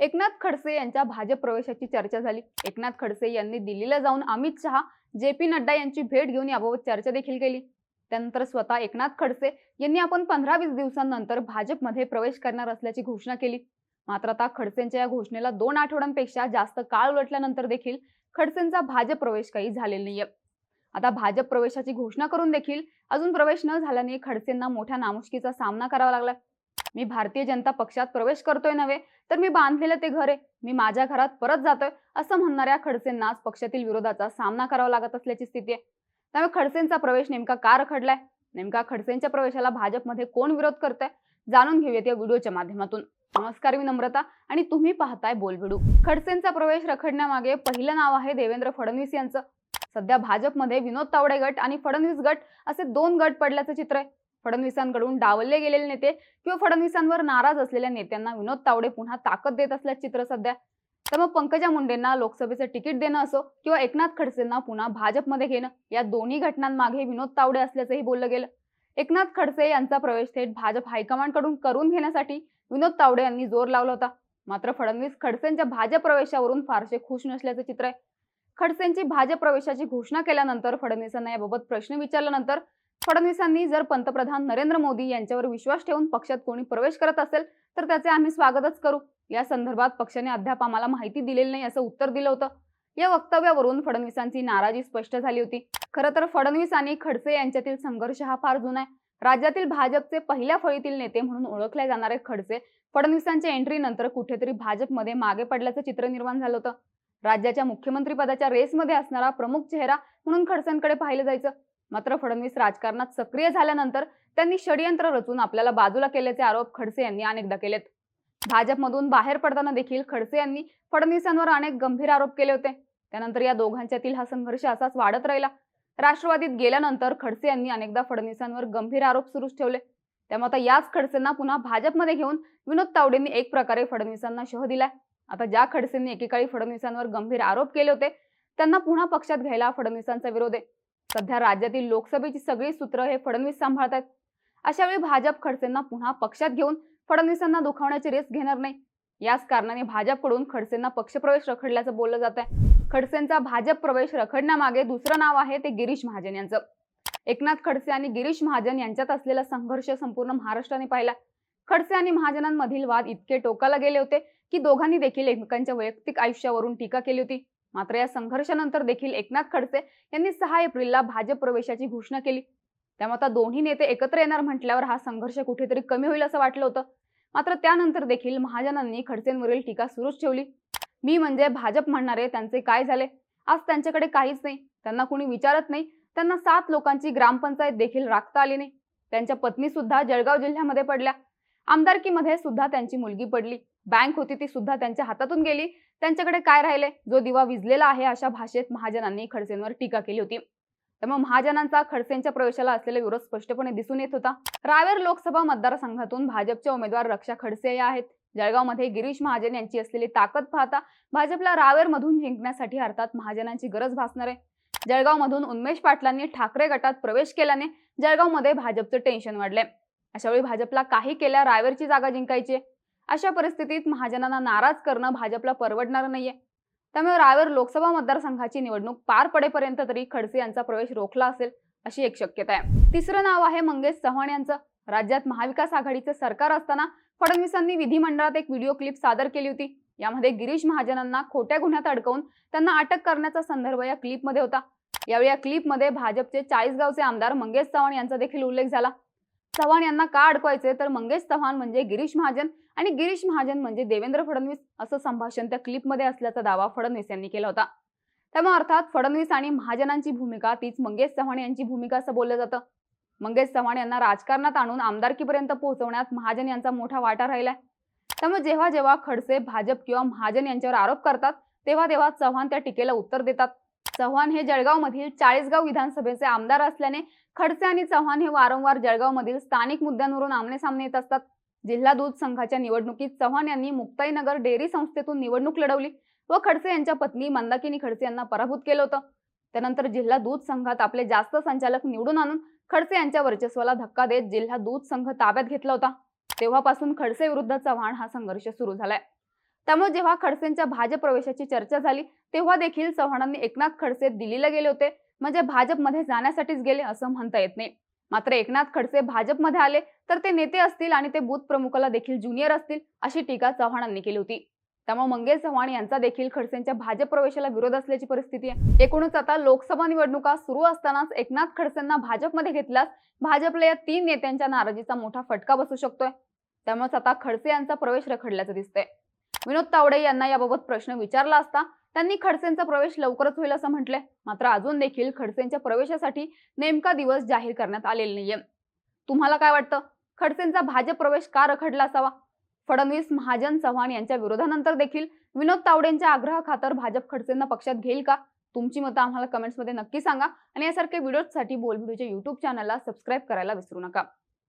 एकनाथ खडसे यांच्या भाजप प्रवेशाची चर्चा झाली. एकनाथ खडसे यांनी दिल्लीला जाऊन अमित शहा जे पी नड्डा यांची भेट घेऊन याबाबत चर्चा देखील केली. त्यानंतर स्वतः एकनाथ खडसे यांनी आपण पंधरा वीस दिवसांनंतर भाजपमध्ये प्रवेश करणार असल्याची घोषणा केली. मात्र आता खडसेंच्या या घोषणेला दोन आठवड्यांपेक्षा जास्त काळ उलटल्यानंतर देखील खडसेंचा भाजप प्रवेश काही झालेला नाहीये. आता भाजप प्रवेशाची घोषणा करून देखील अजून प्रवेश न झाल्याने खडसेंना मोठ्या नामुष्कीचा सामना करावा लागला मी भारतीय जनता पक्षात प्रवेश करतोय नव्हे तर मी बांधलेलं ते घर आहे. मी माझ्या घरात परत जातोय असं म्हणणाऱ्या खडसेंना आज पक्षातील विरोधाचा सामना करावा लागत असल्याची स्थिती आहे. त्यामुळे खडसेंचा प्रवेश नेमका का रखडलाय? नेमका खडसेंच्या प्रवेशाला भाजपमध्ये कोण विरोध करतोय? जाणून घेऊयात या व्हिडिओच्या माध्यमातून. नमस्कार मी नम्रता आणि तुम्ही पाहताय बोलबिडू. खडसेंचा प्रवेश रखडण्यामागे पहिलं नाव आहे देवेंद्र फडणवीस यांचं. सध्या भाजपमध्ये विनोद तावडे गट आणि फडणवीस गट असे दोन गट पडल्याचं चित्र आहे. फडणवीसांकडून डावलले गेलेले नेते किंवा फडणवीसांवर नाराज असलेल्या नेत्यांना विनोद तावडे पुन्हा ताकद देत असल्याचे चित्र सध्या. तर मग पंकजा मुंडेंना लोकसभेचं तिकीट देणं असो किंवा एकनाथ खडसेंना पुन्हा भाजपमध्ये घेणं या दोन्ही घटनांमागे विनोद तावडे असल्याचंही बोललं गेलं. एकनाथ खडसे यांचा प्रवेश थेट भाजप हायकमांडकडून करून घेण्यासाठी विनोद तावडे यांनी जोर लावला होता. मात्र फडणवीस खडसेंच्या भाजप प्रवेशावरून फारसे खुश नसल्याचं चित्र आहे. खडसेंची भाजप प्रवेशाची घोषणा केल्यानंतर फडणवीसांना याबाबत प्रश्न विचारल्यानंतर फडणवीसांनी जर पंतप्रधान नरेंद्र मोदी यांच्यावर विश्वास ठेवून पक्षात कोणी प्रवेश करत असेल तर त्याचे आम्ही स्वागतच करू. या संदर्भात पक्षाने अद्याप आम्हाला माहिती दिलेली नाही असं उत्तर दिलं होतं. या वक्तव्यावरून फडणवीसांची नाराजी स्पष्ट झाली होती. खरं तर फडणवीस आणि खडसे यांच्यातील संघर्ष हा फार जुना आहे. राज्यातील भाजपचे पहिल्या फळीतील नेते म्हणून ओळखले जाणारे खडसे फडणवीसांच्या एंट्री नंतर कुठेतरी भाजपमध्ये मागे पडल्याचं चित्र निर्माण झालं होतं. राज्याच्या मुख्यमंत्री पदाच्या रेसमध्ये असणारा प्रमुख चेहरा म्हणून खडसेंकडे पाहिलं जायचं. मात्र फडणवीस राजकारणात सक्रिय झाल्यानंतर त्यांनी षडयंत्र रचून आपल्याला बाजूला केल्याचे आरोप खडसे यांनी अनेकदा केलेत. भाजपमधून बाहेर पडताना देखील खडसे यांनी फडणवीसांवर अनेक गंभीर आरोप केले होते. त्यानंतर या दोघांच्यातील हा संघर्ष असाच वाढत राहिला. राष्ट्रवादीत गेल्यानंतर खडसे यांनी अनेकदा फडणवीसांवर गंभीर आरोप सुरूच ठेवले. त्यामुळे आता याच खडसेंना पुन्हा भाजपमध्ये घेऊन विनोद तावडेंनी एक प्रकारे फडणवीसांना शह दिलाय. आता ज्या खडसेंनी एकेकाळी फडणवीसांवर गंभीर आरोप केले होते त्यांना पुन्हा पक्षात घ्यायला फडणवीसांचा विरोध आहे. सध्या राज्यातील लोकसभेची सगळी सूत्र हे फडणवीस सांभाळतात. अशा वेळी भाजप खडसेंना पुन्हा पक्षात घेऊन फडणवीसांना दुखावण्याची रेस घेणार नाही. याच कारणाने भाजपकडून खडसेंना पक्षप्रवेश रखडल्याचं बोललं जात आहे खडसेंचा भाजप प्रवेश रखडण्यामागे दुसरं नाव आहे ते गिरीश महाजन यांचं. एकनाथ खडसे आणि गिरीश महाजन यांच्यात असलेला संघर्ष संपूर्ण महाराष्ट्राने पाहिला. खडसे आणि महाजनांमधील वाद इतके टोकाला गेले होते की दोघांनी देखील एकमेकांच्या वैयक्तिक आयुष्यावरून टीका केली होती. मात्र या संघर्षानंतर देखील एकनाथ खडसे यांनी सहा एप्रिलला भाजप प्रवेशाची घोषणा केली. त्यामुळे आता दोन्ही नेते एकत्र येणार म्हटल्यावर हा संघर्ष कुठेतरी कमी होईल असं वाटलं होतं. मात्र त्यानंतर देखील महाजनांनी खडसेंवरील टीका सुरूच ठेवली. मी म्हणजे भाजप म्हणणारे त्यांचे काय झाले? आज त्यांच्याकडे काहीच नाही. त्यांना कुणी विचारत नाही. त्यांना सात लोकांची ग्रामपंचायत देखील राखता आली नाही. त्यांच्या पत्नी सुद्धा जळगाव जिल्ह्यामध्ये पडल्या. आमदारकीमध्ये सुद्धा त्यांची मुलगी पडली. बँक होती ती सुद्धा त्यांच्या हातातून गेली. त्यांच्याकडे काय राहिले? जो दिवा विजलेला आहे अशा भाषेत महाजनांनी खडसेंवर टीका केली होती. त्यामुळे महाजनांचा खडसेंच्या प्रवेशाला असलेला विरोध स्पष्टपणे दिसून येत होता. रावेर लोकसभा मतदारसंघातून भाजपच्या उमेदवार रक्षा खडसे या आहेत. जळगावमध्ये गिरीश महाजन यांची असलेली ताकद पाहता भाजपला रावेर मधून जिंकण्यासाठी अर्थात महाजनांची गरज भासणार आहे. जळगावमधून उन्मेष पाटलांनी ठाकरे गटात प्रवेश केल्याने जळगावमध्ये भाजपचं टेन्शन वाढलंय. अशावेळी भाजपला काही केल्या रावेरची जागा जिंकायची अशा परिस्थितीत महाजनांना नाराज करणं भाजपला परवडणार नाहीये. त्यामुळे रावेर लोकसभा मतदारसंघाची निवडणूक पार पडेपर्यंत तरी खडसे यांचा प्रवेश रोखला असेल अशी एक शक्यता आहे. तिसरं नाव आहे मंगेश चव्हाण यांचं. राज्यात महाविकास आघाडीचं सरकार असताना फडणवीसांनी विधिमंडळात एक व्हिडिओ क्लिप सादर केली होती. यामध्ये गिरीश महाजनांना खोट्या गुन्ह्यात अडकवून त्यांना अटक करण्याचा संदर्भ या क्लिपमध्ये होता. यावेळी या क्लिपमध्ये भाजपचे चाळीसगावचे आमदार मंगेश चव्हाण यांचा देखील उल्लेख झाला. चव्हाण यांना का अडकवायचे तर मंगेश चव्हाण म्हणजे गिरीश महाजन. आणि गिरीश महाजन म्हणजे देवेंद्र फडणवीस असं संभाषण त्या क्लिपमध्ये असल्याचा दावा फडणवीस यांनी केला होता. त्यामुळे अर्थात फडणवीस आणि महाजनांची भूमिका तीच मंगेश चव्हाण यांची भूमिका असं बोललं जातं. मंगेश चव्हाण यांना राजकारणात आणून आमदारकीपर्यंत पोहोचवण्यात महाजन यांचा मोठा वाटा राहिलाय. त्यामुळे जेव्हा जेव्हा खडसे भाजप किंवा महाजन यांच्यावर आरोप करतात तेव्हा तेव्हा चव्हाण त्या टीकेला उत्तर देतात. चव्हाण हे जळगाव मधील चाळीसगाव विधानसभेचे आमदार असल्याने खडसे आणि चव्हाण हे वारंवार जळगाव मधील स्थानिक मुद्द्यांवरून आमने सामने येत असतात. जिल्हा दूध संघाच्या निवडणुकीत चव्हाण यांनी मुक्ताईनगर डेअरी संस्थेतून निवडणूक लढवली व खडसे यांच्या पत्नी मंदाकिनी खडसे यांना पराभूत केलं होतं. त्यानंतर जिल्हा दूध संघात आपले जास्त संचालक निवडून आणून खडसे यांच्या वर्चस्वाला धक्का देत जिल्हा दूध संघ ताब्यात घेतला होता. तेव्हापासून खडसे विरुद्ध चव्हाण हा संघर्ष सुरू झालाय. त्यामुळे जेव्हा खडसेंच्या भाजप प्रवेशाची चर्चा झाली तेव्हा देखील चव्हाणांनी एकनाथ खडसे दिल्लीला गेले होते. म्हणजे भाजपमध्ये जाण्यासाठीच गेले असं म्हणता येत नाही. मात्र एकनाथ खडसे भाजपमध्ये आले तर ते नेते असतील आणि ते बूथ प्रमुखाला देखील ज्युनियर असतील अशी टीका चव्हाणांनी केली होती. त्यामुळे मंगेश चव्हाण यांचा देखील खडसेंच्या भाजप प्रवेशाला विरोध असल्याची परिस्थिती आहे. एकूणच आता लोकसभा निवडणुका सुरू असतानाच एकनाथ खडसेंना भाजपमध्ये घेतल्यास भाजपला या तीन नेत्यांच्या नाराजीचा मोठा फटका बसू शकतोय. त्यामुळेच आता खडसे यांचा प्रवेश रखडल्याचं दिसतंय. विनोद तावडे यांना याबाबत प्रश्न विचारला असता त्यांनी खडसेंचा प्रवेश लवकरच होईल असं म्हटलंय. मात्र अजून देखील खडसेंच्या प्रवेशासाठी नेमका दिवस जाहीर करण्यात आलेला नाहीये. तुम्हाला काय वाटतं? खडसेंचा भाजप प्रवेश का रखडला असावा? फडणवीस महाजन चव्हाण यांच्या विरोधानंतर देखील विनोद तावडेंच्या आग्रहाखातर भाजप खडसेंना पक्षात घेईल का? तुमची मतं आम्हाला कमेंट्समध्ये नक्की सांगा आणि यासारखे व्हिडिओसाठी बोल व्हिडिओच्या युट्यूब चॅनलला सबस्क्राईब करायला विसरू नका.